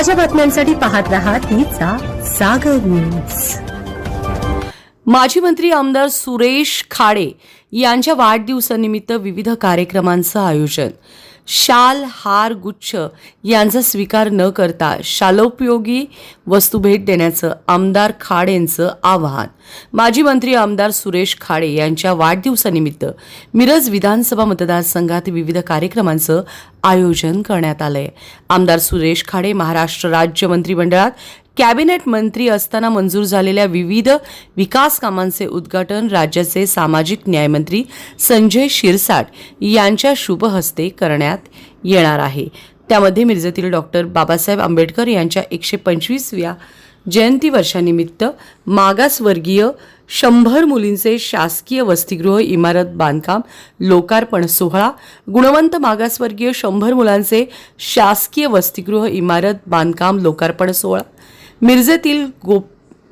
ताज्या बातम्यांसाठी पाहत रहा तीचा सागर न्यूज. माजी मंत्री आमदार सुरेश खाडे यांच्या वाढदिवसानिमित्त विविध कार्यक्रमांचं आयोजन. शाल हार गुच्छ यांचा स्वीकार न करता शालोपयोगी वस्तू भेट देण्याचं आमदार खाडेंचं आवाहन. माजी मंत्री आमदार सुरेश खाडे यांच्या वाढदिवसानिमित्त मिरज विधानसभा मतदारसंघात विविध कार्यक्रमांचं आयोजन करण्यात आलंय. आमदार सुरेश खाडे महाराष्ट्र राज्य मंत्रिमंडळात कॅबिनेट मंत्री असताना मंजूर झालेल्या विविध विकास कामांचे उद्घाटन राज्याचे सामाजिक न्यायमंत्री संजय शिरसाट यांच्या शुभहस्ते करण्यात येणार आहे. त्यामध्ये मिरजेतील डॉक्टर बाबासाहेब आंबेडकर यांच्या एकशे पंचवीसव्या जयंती वर्षानिमित्त मागासवर्गीय शंभर मुलींचे शासकीय वसतिगृह इमारत बांधकाम लोकार्पण सोहळा गुणवंत मागासवर्गीय शंभर मुलांचे शासकीय वसतिगृह इमारत बांधकाम लोकार्पण सोहळा. मिरजेतील गो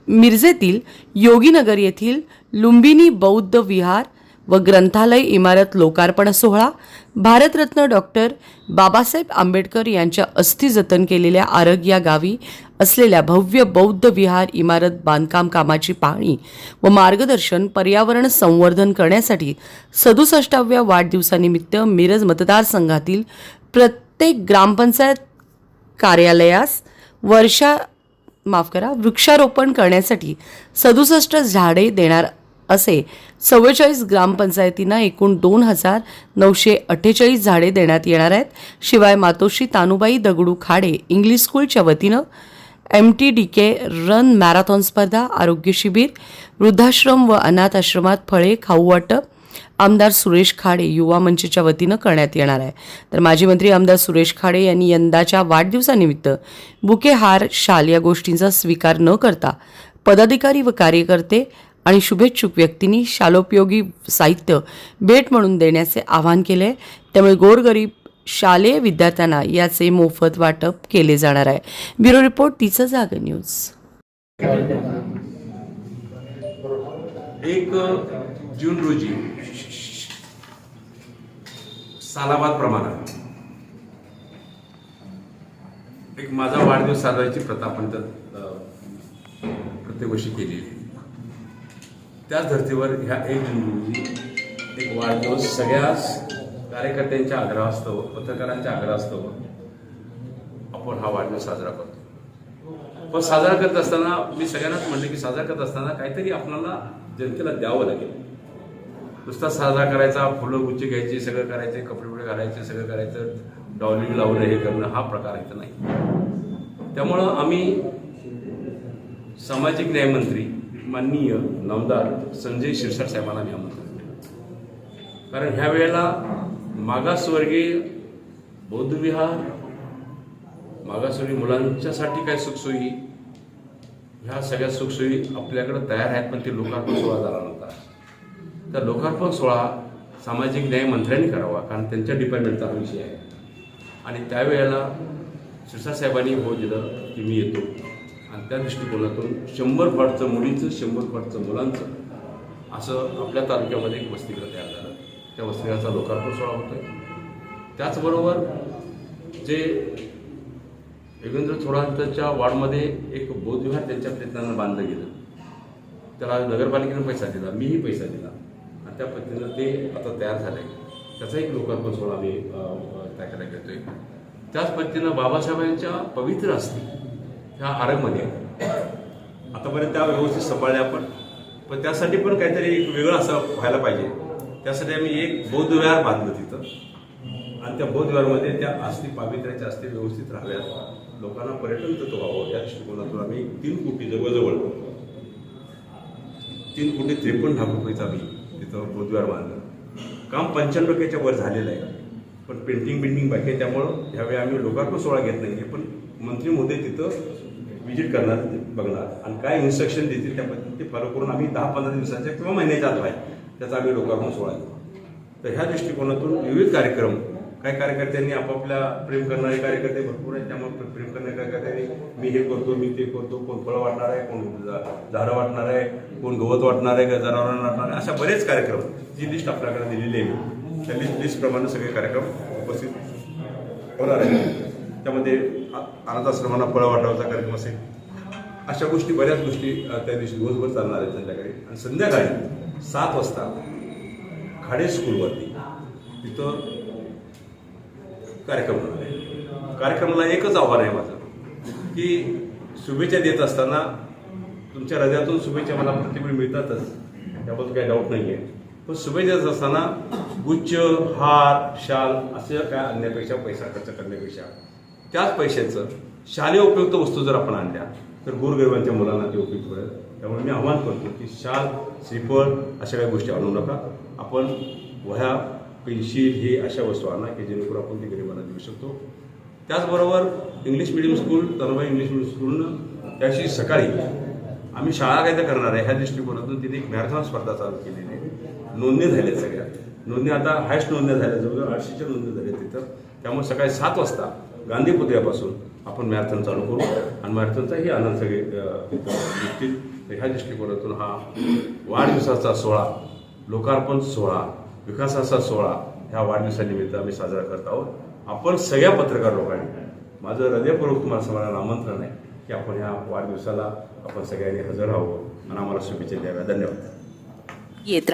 मिरजेतील योगीनगर येथील लुंबिनी बौद्ध विहार व ग्रंथालय इमारत लोकार्पण सोहळा भारतरत्न डॉक्टर बाबासाहेब आंबेडकर यांच्या अस्थि जतन केलेल्या आरग या गावी असलेल्या भव्य बौद्ध विहार इमारत बांधकाम कामाची पाहणी व मार्गदर्शन पर्यावरण संवर्धन करण्यासाठी सदुसष्टाव्या वाढदिवसानिमित्त मिरज मतदारसंघातील प्रत्येक ग्रामपंचायत कार्यालयास वर्षा माफ करा वृक्षारोपण करण्यासाठी सदुसष्ट झाडे देणार असे चव्वेचाळीस ग्रामपंचायतींना एकूण दोन हजार नऊशे अठ्ठेचाळीस झाडे देण्यात येणार आहेत. शिवाय मातोश्री तानुबाई दगडू खाडे इंग्लिश स्कूलच्या वतीनं M T D K run marathon स्पर्धा आरोग्य शिबिर वृद्धाश्रम व अनाथ आश्रमात फळे खाऊ वाटप आमदार सुरेश खाडे युवा मंचच्या वतीनं करण्यात येणार आहे. तर माजी मंत्री आमदार सुरेश खाडे यांनी यंदाच्या वाढदिवसानिमित्त बुके हार शाल या गोष्टींचा स्वीकार न करता पदाधिकारी व कार्यकर्ते आणि शुभेच्छुक व्यक्तींनी शालोपयोगी साहित्य भेट म्हणून देण्याचे आवाहन केले त्यामुळे गोरगरीब शालेय विद्यार्थ्यांना याचे मोफत वाटप केले जाणार आहे. ब्युरो रिपोर्ट तिचं जाग न्यूज. एक जून रोजी सालाबाद प्रमाणात एक माझा वाढदिवस साजरायची प्रथा आपण त्यात प्रत्येक वर्षी केलेली त्याच धर्तीवर ह्या एक जून एक वाढदिवस सगळ्याच कार्यकर्त्यांच्या आग्रहास्तव पत्रकारांच्या आग्रहास्तव आपण हा वाढदिवस साजरा करतो. पण साजरा करत असताना मी सगळ्यांनाच म्हणलं की साजरा करत असताना काहीतरी आपल्याला जनतेला द्यावं लागेल. नुसता साजरा करायचा फुलं गुच्छ घ्यायचे सगळं करायचे कपडे उपडे घालायचे सगळं करायचं डॉलिंग लावणं हे करणं हा प्रकार इथं नाही. त्यामुळं आम्ही सामाजिक न्यायमंत्री माननीय नामदार संजय शिरसाट साहेबांना मी आमंत्रण केलं कारण ह्या वेळेला मागासवर्गीय बौद्धविहार मागासवर्गीय मुलांच्यासाठी काय सुखसोयी ह्या सगळ्या सुखसोयी आपल्याकडे तयार आहेत पण ते लोकार्पण सोहळा झाला नव्हता. तर लोकार्पण सोहळा सामाजिक न्याय मंत्र्यांनी करावा कारण त्यांच्या डिपार्टमेंटचा हा विषय आहे. आणि त्यावेळेला शिरसाट साहेबांनी हो दिलं की मी येतो. आणि त्या दृष्टिकोनातून शंभर फॉटचं मुलींचं शंभर फॉटचं मुलांचं असं आपल्या तालुक्यामध्ये एक वसतिगृह तयार झालं. त्या वसतिगृहाचा लोकार्पण सोहळा आहे त्याचबरोबर जे योगेंद्र थोरांतच्या वार्डमध्ये एक बोधविहार त्यांच्या प्रयत्नानं बांधलं गेलं. त्याला नगरपालिकेनं पैसा दिला मीही पैसा दिला. आणि त्या पद्धतीनं ते आता तयार झालं आहे त्याचा एक लोकार्पण सोहळा आम्ही त्या करायला घेतोय त्याच पद्धतीनं बाबासाहेबांच्या पवित्र असतील ह्या आरगमध्ये आतापर्यंत त्या व्यवस्थित सांभाळल्या आपण. पण त्यासाठी पण काहीतरी एक वेगळं असं व्हायला पाहिजे. त्यासाठी आम्ही एक बौद्ध विहार बांधलं तिथं. आणि त्या बौद्ध विहारमध्ये त्या अस्थी पावित्र्याच्या अस्थी व्यवस्थित राहाव्यात. लोकांना पर्यटन तत्व व्हावं. या दृष्टिकोनातून आम्ही तीन कोटी जवळजवळ तीन कोटी त्रेपन्न लाख रुपयेचा आम्ही तिथं बौद्धविहार बांधलं. काम पंच्याण्णव टक्क्याच्या वर झालेलं आहे. पण पेंटिंग बिल्डिंग बाकी आहे त्यामुळं ह्यावेळी आम्ही लोकार्पण सोहळा घेत नाही आहे पण मंत्री मोदी तिथं व्हिजिट करणार बघणार. आणि काय इन्स्ट्रक्शन देतील त्या पद्धतीने ते फॉलो करून आम्ही दहा पंधरा दिवसाच्या किंवा महिन्याच्या आत आहे त्याचा आम्ही लोकार्पण सोहळा घेऊ. तर ह्या दृष्टिकोनातून विविध कार्यक्रम काही कार्यकर्त्यांनी आपापल्या प्रेम करणारे कार्यकर्ते भरपूर आहेत. त्यामुळे प्रेम करणारे कार्यकर्त्यांनी मी हे करतो मी ते करतो कोण फळं वाटणार आहे कोण झाडं वाटणार आहे कोण गवत वाटणार आहे का जनावरांना वाटणार आहे अशा बरेच कार्यक्रम. जी लिस्ट आपल्याकडे दिलेली आहे. त्या लिस्ट लिस्टप्रमाणे सगळे कार्यक्रम उपस्थित होणार आहे त्यामध्ये अनाथाश्रमांना फळं वाटावचा कार्यक्रम असेल. अशा गोष्टी बऱ्याच गोष्टी त्या दिवशी दिवसभर चालणार आहेत संध्याकाळी. आणि संध्याकाळी सात वाजता खाडे स्कूलवरती तिथं कार्यक्रम होणार आहे. कार्यक्रमाला एकच आव्हान आहे माझं की शुभेच्छा देत असताना तुमच्या हृदयातून शुभेच्छा मला प्रतिबिंब मिळतातच त्याबद्दल काही डाऊट नाही आहे पण शुभेच्छा देत असताना गुच्छ हार शाल असं काय आणण्यापेक्षा पैसा खर्च करण्यापेक्षा त्याच पैशाचं शालेय उपयुक्त वस्तू जर आपण आणल्या तर गोरगरिबांच्या मुलांना ते उपयुक्त पडेल. त्यामुळे मी आव्हान करतो की शाल श्रीफळ अशा काही गोष्टी आणू नका. आपण वह्या पेन्सिल हे अशा वस्तू आणा की जेणेकरून आपण ते गरिबांना देऊ शकतो. त्याचबरोबर English medium school Tanubai English medium स्कूलनं त्याशी सकाळी आम्ही शाळा काय तर करणार आहे ह्या दृष्टिकोनातून तिथे एक मॅरेथॉन स्पर्धा चालू केलेली आहे. नोंदणी झाल्या सगळ्या. नोंदणी आता हायस्ट नोंदण्या झाल्या जवळजवळ आठशेच्या नोंदणी झाल्या तिथं. त्यामुळे सकाळी सात वाजता गांधी पुतळ्यापासून आपण मॅरेथॉन चालू करू. आणि मॅरेथॉनचाही आनंद सगळे घेतील. तर ह्या दृष्टिकोनातून हा वाढदिवसाचा सोहळा लोकार्पण सोहळा विकासाचा सोहळा ह्या वाढदिवसानिमित्त आम्ही साजरा करत आहोत. आपण सगळ्या पत्रकार लोकांनी माझं हृदयपूर्वक तुम्हाला समाजाला आमंत्रण आहे की आपण ह्या वाढदिवसाला आपण सगळ्यांनी हजर राहावं. आणि आम्हाला शुभेच्छा द्याव्या. धन्यवाद. येत